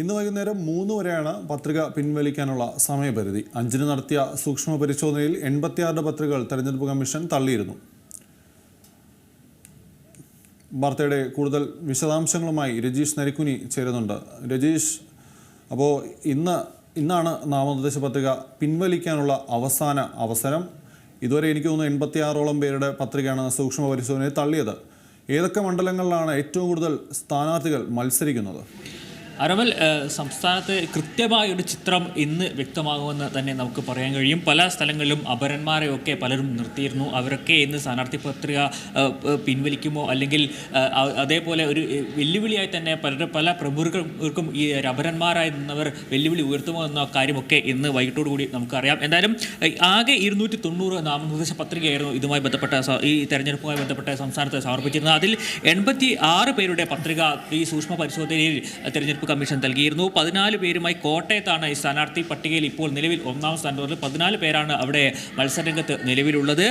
ഇന്ന് വൈകുന്നേരം മൂന്ന് വരെയാണ് പത്രിക പിൻവലിക്കാനുള്ള സമയപരിധി. അഞ്ചിന് നടത്തിയ സൂക്ഷ്മ പരിശോധനയിൽ എൺപത്തിയാറ് പത്രികകൾ തെരഞ്ഞെടുപ്പ് കമ്മീഷൻ തള്ളിയിരുന്നു. വാർത്തയുടെ കൂടുതൽ വിശദാംശങ്ങളുമായി രജീഷ് നരിക്കുനി ചേരുന്നുണ്ട്. രജീഷ് അപ്പോൾ ഇന്ന് ഇന്നാണ് നാമനിർദ്ദേശ പത്രിക പിൻവലിക്കാനുള്ള അവസാന അവസരം. ഇതുവരെ എനിക്ക് തോന്നുന്നു എൺപത്തിയാറോളം പേരുടെ പത്രികയാണ് സൂക്ഷ്മ പരിശോധനയെ തള്ളിയത്. ഏതൊക്കെ മണ്ഡലങ്ങളിലാണ് ഏറ്റവും കൂടുതൽ സ്ഥാനാർത്ഥികൾ മത്സരിക്കുന്നത്? അരമൽ സംസ്ഥാനത്തെ കൃത്യമായ ഒരു ചിത്രം ഇന്ന് വ്യക്തമാകുമെന്ന് തന്നെ നമുക്ക് പറയാൻ കഴിയും. പല സ്ഥലങ്ങളിലും അപരന്മാരെയൊക്കെ പലരും നിർത്തിയിരുന്നു. അവരൊക്കെ ഇന്ന് സ്ഥാനാർത്ഥി പത്രിക പിൻവലിക്കുമോ അല്ലെങ്കിൽ അതേപോലെ ഒരു വെല്ലുവിളിയായി തന്നെ പലരും പല പ്രമുഖർക്കും ഈ അപരന്മാരായി നിന്നവർ വെല്ലുവിളി ഉയർത്തുമോ എന്ന കാര്യമൊക്കെ ഇന്ന് വൈകിട്ടോടു കൂടി നമുക്കറിയാം. എന്തായാലും ആകെ ഇരുന്നൂറ്റി തൊണ്ണൂറ് നാമനിർദ്ദേശ പത്രികയായിരുന്നു ഇതുമായി ബന്ധപ്പെട്ട ഈ തെരഞ്ഞെടുപ്പുമായി ബന്ധപ്പെട്ട സംസ്ഥാനത്ത് സമർപ്പിച്ചിരുന്നത്. അതിൽ എൺപത്തി ആറ് പേരുടെ പത്രിക ഈ സൂക്ഷ്മ പരിശോധനയിൽ തെരഞ്ഞെടുപ്പ് കമ്മീഷൻ നൽകിയിരുന്നു. പതിനാല് പേരുമായി കോട്ടയത്താണ് ഈ സ്ഥാനാർത്ഥി പട്ടികയിൽ ഇപ്പോൾ നിലവിൽ ഒന്നാം സ്ഥാനത്തുള്ളത് പതിനാല് പേരാണ് അവിടെ മത്സരരംഗത്ത് നിലവിലുള്ളത്.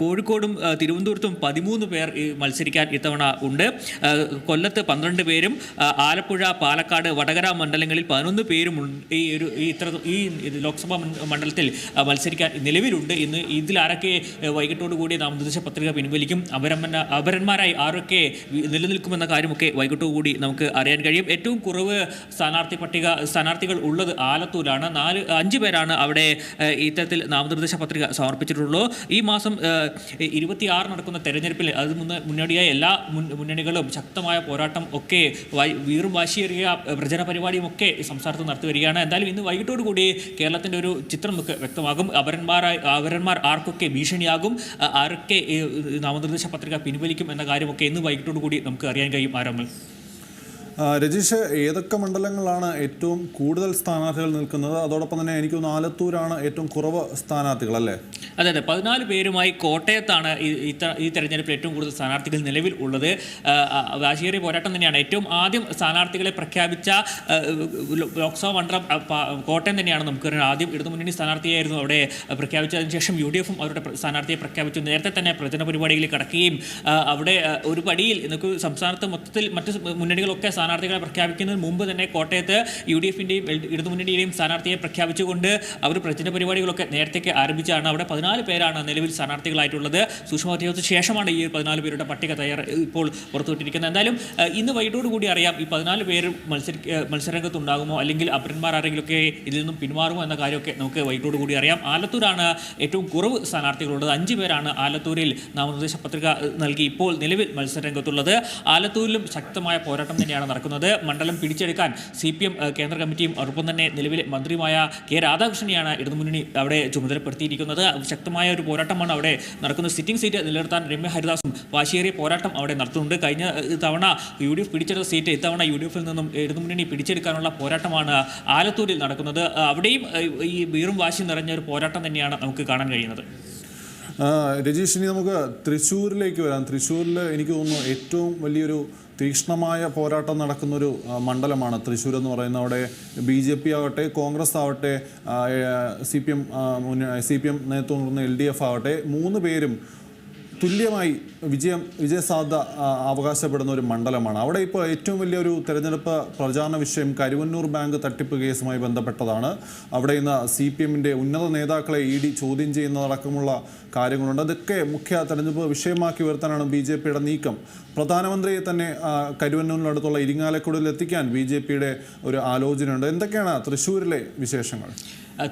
കോഴിക്കോടും തിരുവനന്തപുരത്തും പതിമൂന്ന് പേർ മത്സരിക്കാൻ ഇത്തവണ ഉണ്ട്. കൊല്ലത്ത് പന്ത്രണ്ട് പേരും ആലപ്പുഴ പാലക്കാട് വടകര മണ്ഡലങ്ങളിൽ പതിനൊന്ന് പേരും ഈ ഒരു ഇത്ര ഈ ലോക്സഭാ മണ്ഡലത്തിൽ മത്സരിക്കാൻ നിലവിലുണ്ട്. ഇന്ന് ഇതിൽ ആരൊക്കെ ആ, വൈകിട്ടോടു കൂടി നാമനിർദ്ദേശ പത്രിക പിൻവലിക്കും? അപരമന അപരന്മാരായി ആരൊക്കെ നിലനിൽക്കുമെന്ന കാര്യമൊക്കെ വൈകിട്ടോടു കൂടി നമുക്ക് അറിയാൻ കഴിയും. ഏറ്റവും കുറവ് സ്ഥാനാർത്ഥി പട്ടിക സ്ഥാനാർത്ഥികൾ ഉള്ളത് ആലത്തൂരാണ്. നാല് അഞ്ച് പേരാണ് അവിടെ ഇത്തരത്തിൽ നാമനിർദ്ദേശ പത്രിക സമർപ്പിച്ചിട്ടുള്ളൂ. ഈ മാസം ഇരുപത്തിയാറ് നടക്കുന്ന തെരഞ്ഞെടുപ്പിൽ അത് മുന്ന മുന്നോടിയായ എല്ലാ മുന്നണികളും ശക്തമായ പോരാട്ടം ഒക്കെ വീറും വാശിയേറിയ പ്രചരണ പരിപാടിയും ഒക്കെ സംസ്ഥാനത്ത് നടത്തി വരികയാണ്. എന്തായാലും ഇന്ന് വൈകിട്ടോടു കൂടി കേരളത്തിന്റെ ഒരു ചിത്രം നമുക്ക് വ്യക്തമാകും. അപരന്മാരായി അപരന്മാർ ആർക്കൊക്കെ ഭീഷണിയാകും ആർക്കെ നാമനിർദ്ദേശ പത്രിക പിൻവലിക്കും എന്ന കാര്യമൊക്കെ ഇന്ന് വൈകിട്ടോടു കൂടി നമുക്ക് അറിയാൻ കഴിയും. ആരമ്മൽ ആ, രജീഷ് ഏതൊക്കെ മണ്ഡലങ്ങളാണ് ഏറ്റവും കൂടുതൽ സ്ഥാനാർത്ഥികൾ നിൽക്കുന്നത്? അതോടൊപ്പം തന്നെ എനിക്ക് ആലത്തൂരാണ് ഏറ്റവും കുറവ് സ്ഥാനാർത്ഥികൾ അല്ലേ? അതെ അതെ. പതിനാല് പേരുമായി കോട്ടയത്താണ് ഈ തെരഞ്ഞെടുപ്പിൽ ഏറ്റവും കൂടുതൽ സ്ഥാനാർത്ഥികൾ നിലവിൽ ഉള്ളത്. വാശിയേറിയ പോരാട്ടം തന്നെയാണ്. ഏറ്റവും ആദ്യം സ്ഥാനാർത്ഥികളെ പ്രഖ്യാപിച്ച ലോക്സഭാ മണ്ഡലം കോട്ടയം തന്നെയാണ് നമുക്ക് ആദ്യം ഇടതുമുന്നണി സ്ഥാനാർത്ഥിയായിരുന്നു അവിടെ പ്രഖ്യാപിച്ചതിന് ശേഷം യു ഡി എഫും അവരുടെ സ്ഥാനാർത്ഥിയെ പ്രഖ്യാപിച്ചു. നേരത്തെ തന്നെ പ്രചരണ പരിപാടികളിൽ കടക്കുകയും അവിടെ ഒരു പടിയിൽ നമുക്ക് സംസ്ഥാനത്ത് മൊത്തത്തിൽ മറ്റ് മുന്നണികളൊക്കെ സ്ഥാനാർത്ഥികളെ പ്രഖ്യാപിക്കുന്നതിന് മുമ്പ് തന്നെ കോട്ടയത്ത് യു ഡി എഫിന്റെയും ഇടതുമുന്നണിയുടെയും സ്ഥാനാർത്ഥിയെ പ്രഖ്യാപിച്ചുകൊണ്ട് അവർ പ്രചരണ പരിപാടികളൊക്കെ നേരത്തേക്ക് ആരംഭിച്ചാണ്. അവിടെ പതിനാല് പേരാണ് നിലവിൽ സ്ഥാനാർത്ഥികളായിട്ടുള്ളത്. സൂക്ഷ്മ അധ്യയത്തിന് ശേഷമാണ് ഈ പതിനാല് പേരുടെ പട്ടിക തയ്യാർ ഇപ്പോൾ പുറത്തുവിട്ടിരിക്കുന്നത്. എന്തായാലും ഇന്ന് വൈകിട്ടോട് കൂടി അറിയാം ഈ പതിനാല് പേര് മത്സരി മത്സരരംഗത്തുണ്ടാകുമോ അല്ലെങ്കിൽ അപരന്മാർ ആരെങ്കിലുമൊക്കെ ഇതിൽ നിന്നും പിന്മാറുമോ എന്ന കാര്യമൊക്കെ നമുക്ക് വൈകിട്ടോട് കൂടി അറിയാം. ആലത്തൂരാണ് ഏറ്റവും കുറവ് സ്ഥാനാർത്ഥികളുള്ളത്. അഞ്ച് പേരാണ് ആലത്തൂരിൽ നാമനിർദ്ദേശ പത്രിക നൽകി ഇപ്പോൾ നിലവിൽ മത്സരരംഗത്തുള്ളത്. ആലത്തൂരിലും ശക്തമായ പോരാട്ടം തന്നെയാണ് മണ്ഡലം പിടിച്ചെടുക്കാൻ സി പി എം കേന്ദ്ര കമ്മിറ്റിയും ഒപ്പം തന്നെ നിലവിലെ മന്ത്രിയുമായ കെ രാധാകൃഷ്ണനെയാണ് ഇടതുമുന്നണി അവിടെ ചുമതലപ്പെടുത്തിയിരിക്കുന്നത്. ശക്തമായ ഒരു പോരാട്ടമാണ് അവിടെ നടക്കുന്നത്. സിറ്റിംഗ് സീറ്റ് നിലനിർത്താൻ രമ്യ ഹരിദാസും വാശിയേറിയ പോരാട്ടം അവിടെ നടത്തുന്നുണ്ട്. കഴിഞ്ഞ തവണ യു ഡി എഫ് പിടിച്ചെടുത്ത സീറ്റ് ഇത്തവണ യു ഡി എഫിൽ നിന്നും ഇടതുമുന്നണി പിടിച്ചെടുക്കാനുള്ള പോരാട്ടമാണ് ആലത്തൂരിൽ നടക്കുന്നത്. അവിടെയും ഈ വീറും വാശിയും നിറഞ്ഞ ഒരു പോരാട്ടം തന്നെയാണ് നമുക്ക് കാണാൻ കഴിയുന്നത്. രജീഷ് ഇനി നമുക്ക് തൃശ്ശൂരിലേക്ക് വരാം. തൃശ്ശൂരിൽ എനിക്ക് തോന്നുന്നു ഏറ്റവും വലിയൊരു തീക്ഷ്ണമായ പോരാട്ടം നടക്കുന്നൊരു മണ്ഡലമാണ് തൃശ്ശൂർ എന്ന് പറയുന്ന അവിടെ ബി ജെ പി ആവട്ടെ കോൺഗ്രസ് ആവട്ടെ C P M C P M നേതൃത്വം എൽ ഡി എഫ് ആവട്ടെ മൂന്ന് പേരും തുല്യമായി വിജയം വിജയസാധ്യത അവകാശപ്പെടുന്ന ഒരു മണ്ഡലമാണ്. അവിടെ ഇപ്പോൾ ഏറ്റവും വലിയൊരു തെരഞ്ഞെടുപ്പ് പ്രചാരണ വിഷയം കരുവന്നൂർ ബാങ്ക് തട്ടിപ്പ് കേസുമായി ബന്ധപ്പെട്ടതാണ്. അവിടെ ഇന്ന് സി പി എമ്മിന്റെ ഉന്നത നേതാക്കളെ ഇ ഡി ചോദ്യം ചെയ്യുന്നതടക്കമുള്ള കാര്യങ്ങളുണ്ട്. അതൊക്കെ മുഖ്യ തെരഞ്ഞെടുപ്പ് വിഷയമാക്കി ഉയർത്താനാണ് ബി ജെ പിയുടെ നീക്കം. പ്രധാനമന്ത്രിയെ തന്നെ കരുവന്നൂരിനടുത്തുള്ള ഇരിങ്ങാലക്കുടലിൽ എത്തിക്കാൻ ബി ജെ പിയുടെ ഒരു ആലോചനയുണ്ട്. എന്തൊക്കെയാണ് തൃശ്ശൂരിലെ വിശേഷങ്ങൾ?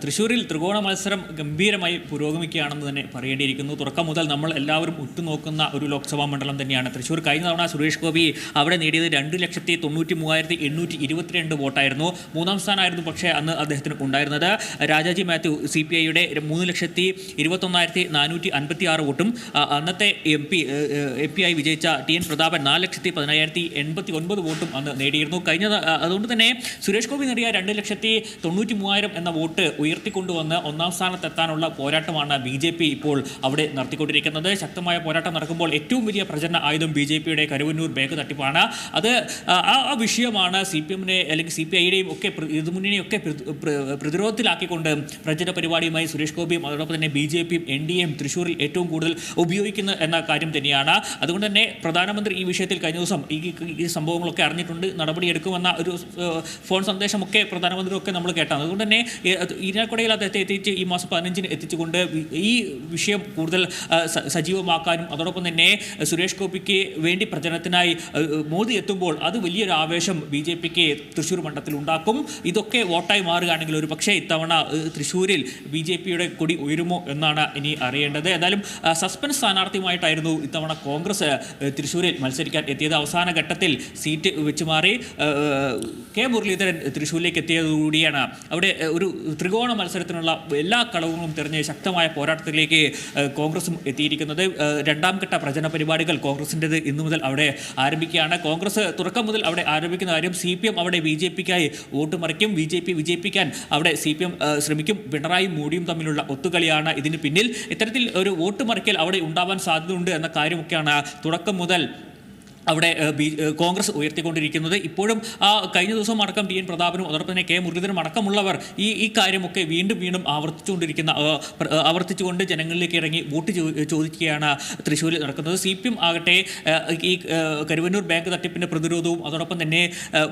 തൃശ്ശൂരിൽ ത്രികോണ മത്സരം ഗംഭീരമായി പുരോഗമിക്കുകയാണെന്ന് തന്നെ പറയേണ്ടിയിരിക്കുന്നു. തുടക്കം മുതൽ നമ്മൾ എല്ലാവരും ഉറ്റുനോക്കുന്ന ഒരു ലോക്സഭാ മണ്ഡലം തന്നെയാണ്. തൃശ്ശൂർ കഴിഞ്ഞ തവണ സുരേഷ് ഗോപി അവിടെ നേടിയത് രണ്ട് ലക്ഷത്തി തൊണ്ണൂറ്റി മൂവായിരത്തി എണ്ണൂറ്റി ഇരുപത്തിരണ്ട് വോട്ടായിരുന്നു. മൂന്നാം സ്ഥാനമായിരുന്നു പക്ഷേ അന്ന് അദ്ദേഹത്തിന് ഉണ്ടായിരുന്നത്. രാജാജി മാത്യു സി പി ഐയുടെ മൂന്ന് ലക്ഷത്തി ഇരുപത്തൊന്നായിരത്തി നാനൂറ്റി അൻപത്തി ആറ് വോട്ടും അന്നത്തെ എം പി എം പി ആയി വിജയിച്ച ടി എൻ പ്രതാപൻ നാല് ലക്ഷത്തി പതിനായിരത്തി എൺപത്തി ഒൻപത് വോട്ടും അന്ന് നേടിയിരുന്നു. കഴിഞ്ഞ അതുകൊണ്ട് തന്നെ സുരേഷ് ഗോപി നേടിയ രണ്ട് ലക്ഷത്തി തൊണ്ണൂറ്റി മൂവായിരം എന്ന വോട്ട് ഉയർത്തിക്കൊണ്ടുവന്ന് ഒന്നാം സ്ഥാനത്തെത്താനുള്ള പോരാട്ടമാണ് ബി ജെ പി ഇപ്പോൾ അവിടെ നടത്തിക്കൊണ്ടിരിക്കുന്നത്. ശക്തമായ പോരാട്ടം നടക്കുമ്പോൾ ഏറ്റവും വലിയ പ്രചരണ ആയുധം ബി ജെ പിയുടെ കരുവന്നൂർ ബേക്ക് തട്ടിപ്പാണ്. അത് ആ വിഷയമാണ് സി പി എമ്മിനെ അല്ലെങ്കിൽ സി പി ഐയുടെയും ഒക്കെ ഇതുമുന്നണിയും ഒക്കെ പ്ര- പ്ര- പ്രതിരോധത്തിലാക്കിക്കൊണ്ട് പ്രചരണ പരിപാടിയുമായി സുരേഷ് ഗോപിയും അതോടൊപ്പം തന്നെ ബി ജെ പിയും എൻ ഡി എയും തൃശ്ശൂരിൽ ഏറ്റവും കൂടുതൽ ഉപയോഗിക്കുന്നത് എന്ന കാര്യം തന്നെയാണ്. അതുകൊണ്ട് തന്നെ പ്രധാനമന്ത്രി ഈ വിഷയത്തിൽ കഴിഞ്ഞ ദിവസം ഈ ഈ സംഭവങ്ങളൊക്കെ അറിഞ്ഞിട്ടുണ്ട്. നടപടിയെടുക്കുമെന്ന ഒരു ഫോൺ സന്ദേശമൊക്കെ പ്രധാനമന്ത്രിയൊക്കെ നമ്മൾ കേട്ടാണ്. അതുകൊണ്ട് തന്നെ അത് ഈരാക്കുടയിൽ അദ്ദേഹത്തെ എത്തിച്ച് ഈ മാസം പതിനഞ്ചിന് എത്തിച്ചുകൊണ്ട് ഈ വിഷയം കൂടുതൽ സജീവമാക്കാനും അതോടൊപ്പം തന്നെ സുരേഷ് ഗോപിക്ക് വേണ്ടി പ്രചരണത്തിനായി മോദി എത്തുമ്പോൾ അത് വലിയൊരു ആവേശം ബി ജെ പിക്ക് തൃശ്ശൂർ മണ്ഡലത്തിൽ ഉണ്ടാക്കും ഇതൊക്കെ വോട്ടായി മാറുകയാണെങ്കിൽ ഒരു പക്ഷേ ഇത്തവണ തൃശ്ശൂരിൽ ബി ജെ പിയുടെ കൊടി ഉയരുമോ എന്നാണ് ഇനി അറിയേണ്ടത്. ഏതായാലും സസ്പെൻസ് സ്ഥാനാർത്ഥിയുമായിട്ടായിരുന്നു ഇത്തവണ കോൺഗ്രസ് തൃശ്ശൂരിൽ മത്സരിക്കാൻ എത്തിയത്. അവസാന ഘട്ടത്തിൽ സീറ്റ് വെച്ച് മാറി കെ മുരളീധരൻ തൃശ്ശൂരിലേക്ക് എത്തിയതോടുകൂടിയാണ്. അവിടെ ഒരു ത്രികോണ മത്സരത്തിനുള്ള എല്ലാ കളവുകളും തെരഞ്ഞ് ശക്തമായ പോരാട്ടത്തിലേക്ക് കോൺഗ്രസും എത്തിയിരിക്കുന്നത്. രണ്ടാം ഘട്ട പ്രചരണ പരിപാടികൾ കോൺഗ്രസിന്റെത് ഇന്നു മുതൽ അവിടെ ആരംഭിക്കുകയാണ്. കോൺഗ്രസ് തുടക്കം മുതൽ അവിടെ ആരംഭിക്കുന്ന കാര്യം സി പി എം അവിടെ ബി ജെ പിക്കായി വോട്ട് മറിക്കും. ബി ജെ പി വിജയിപ്പിക്കാൻ അവിടെ സി പി എം ശ്രമിക്കും. പിണറായി മോഡിയും തമ്മിലുള്ള ഒത്തുകളിയാണ് ഇതിന് പിന്നിൽ. ഇത്തരത്തിൽ ഒരു വോട്ട് മറിക്കൽ അവിടെ ഉണ്ടാവാൻ സാധ്യതയുണ്ട് എന്ന കാര്യമൊക്കെയാണ് തുടക്കം മുതൽ അവിടെ ബി കോൺഗ്രസ് ഉയർത്തിക്കൊണ്ടിരിക്കുന്നത്. ഇപ്പോഴും ആ കഴിഞ്ഞ ദിവസം അടക്കം ടി എൻ പ്രതാപനും അതോടൊപ്പം തന്നെ കെ മുരളീധരനും അടക്കമുള്ളവർ ഈ ഈ കാര്യമൊക്കെ വീണ്ടും വീണ്ടും ആവർത്തിച്ചുകൊണ്ടിരിക്കുന്ന ആവർത്തിച്ചുകൊണ്ട് ജനങ്ങളിലേക്ക് ഇറങ്ങി വോട്ട് ചോദിക്കുകയാണ് തൃശ്ശൂരിൽ നടക്കുന്നത്. സി പി എം ആകട്ടെ ഈ കരുവന്നൂർ ബാങ്ക് തട്ടിപ്പിന്റെ പ്രതിരോധവും അതോടൊപ്പം തന്നെ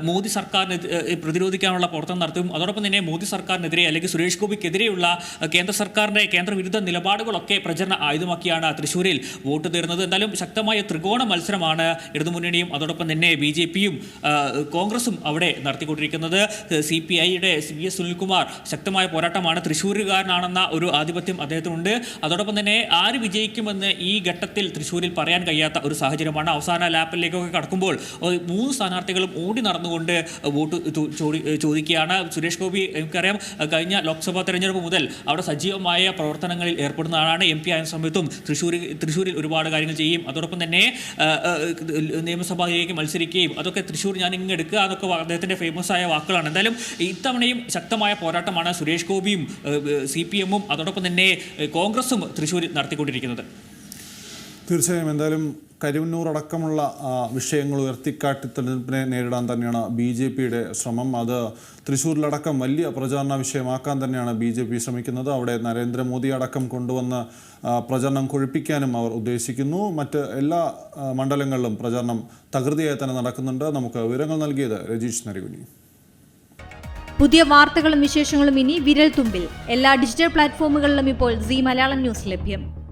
മോദി സർക്കാരിന് പ്രതിരോധിക്കാനുള്ള പ്രവർത്തനം നടത്തും അതോടൊപ്പം തന്നെ മോദി സർക്കാരിനെതിരെ അല്ലെങ്കിൽ സുരേഷ് ഗോപിക്കെതിരെയുള്ള കേന്ദ്ര സർക്കാരിന്റെ കേന്ദ്രവിരുദ്ധ നിലപാടുകളൊക്കെ പ്രചരണ ആയുധമാക്കിയാണ് തൃശ്ശൂരിൽ വോട്ട് തേടുന്നത്. എന്തായാലും ശക്തമായ ത്രികോണ മത്സരമാണ് ഇടതുമുന്നണിയും അതോടൊപ്പം തന്നെ ബി ജെ പിയും കോൺഗ്രസും അവിടെ നടത്തിക്കൊണ്ടിരിക്കുന്നത്. സി പി ഐയുടെ വി എസ് സുനിൽകുമാർ ശക്തമായ പോരാട്ടമാണ്. തൃശ്ശൂരുകാരനാണെന്ന ഒരു ആധിപത്യം അദ്ദേഹത്തിനുണ്ട്. അതോടൊപ്പം തന്നെ ആര് വിജയിക്കുമെന്ന് ഈ ഘട്ടത്തിൽ തൃശ്ശൂരിൽ പറയാൻ കഴിയാത്ത ഒരു സാഹചര്യമാണ്. അവസാന ലാപ്പിലേക്കൊക്കെ കടക്കുമ്പോൾ മൂന്ന് സ്ഥാനാർത്ഥികളും ഓടി നടന്നുകൊണ്ട് വോട്ട് ചോദിക്കുകയാണ്. സുരേഷ് ഗോപി എനിക്കറിയാം കഴിഞ്ഞ ലോക്സഭാ തെരഞ്ഞെടുപ്പ് മുതൽ അവിടെ സജീവമായ പ്രവർത്തനങ്ങളിൽ ഏർപ്പെടുന്ന ആളാണ്. എം പി ആയ സമയത്തും തൃശ്ശൂർ തൃശ്ശൂരിൽ ഒരുപാട് കാര്യങ്ങൾ ചെയ്യും. അതോടൊപ്പം തന്നെ നിയമസഭയിലേക്ക് മത്സരിക്കുകയും അതൊക്കെ തൃശ്ശൂർ ഞാൻ ഇങ്ങ് എടുക്കുക എന്നൊക്കെ അദ്ദേഹത്തിന്റെ ഫേമസ് ആയ വാക്കുകളാണ്. എന്തായാലും ഇത്തവണയും ശക്തമായ പോരാട്ടമാണ് സുരേഷ് ഗോപിയും സി പി എമ്മും അതോടൊപ്പം തന്നെ കോൺഗ്രസും തൃശ്ശൂരിൽ നടത്തിക്കൊണ്ടിരിക്കുന്നത്. തീർച്ചയായും. എന്തായാലും കരുവന്നൂർ വിഷയങ്ങൾ ഉയർത്തിക്കാട്ടി തെരഞ്ഞെടുപ്പിനെ നേരിടാൻ തന്നെയാണ് ബി ജെ പിയുടെ ശ്രമം. അത് തൃശ്ശൂരിലടക്കം വലിയ പ്രചാരണ വിഷയമാക്കാൻ തന്നെയാണ് ബി ജെ പി ശ്രമിക്കുന്നത്. അവിടെ നരേന്ദ്രമോദി അടക്കം കൊണ്ടുവന്ന് പ്രചരണം കൊഴിപ്പിക്കാനും അവർ ഉദ്ദേശിക്കുന്നു. മറ്റ് എല്ലാ മണ്ഡലങ്ങളിലും പ്രചരണം തകൃതിയായി തന്നെ നടക്കുന്നുണ്ട്. നമുക്ക് വിവരങ്ങൾ നൽകിയത് രജീഷ് നരികുനി പുതിയ വാർത്തകളും വിശേഷങ്ങളും ഇനി വിരൽ തുമ്പിൽ എല്ലാ ഡിജിറ്റൽ പ്ലാറ്റ്ഫോമുകളിലും ഇപ്പോൾ സി മലയാളം ന്യൂസ് ലഭ്യം.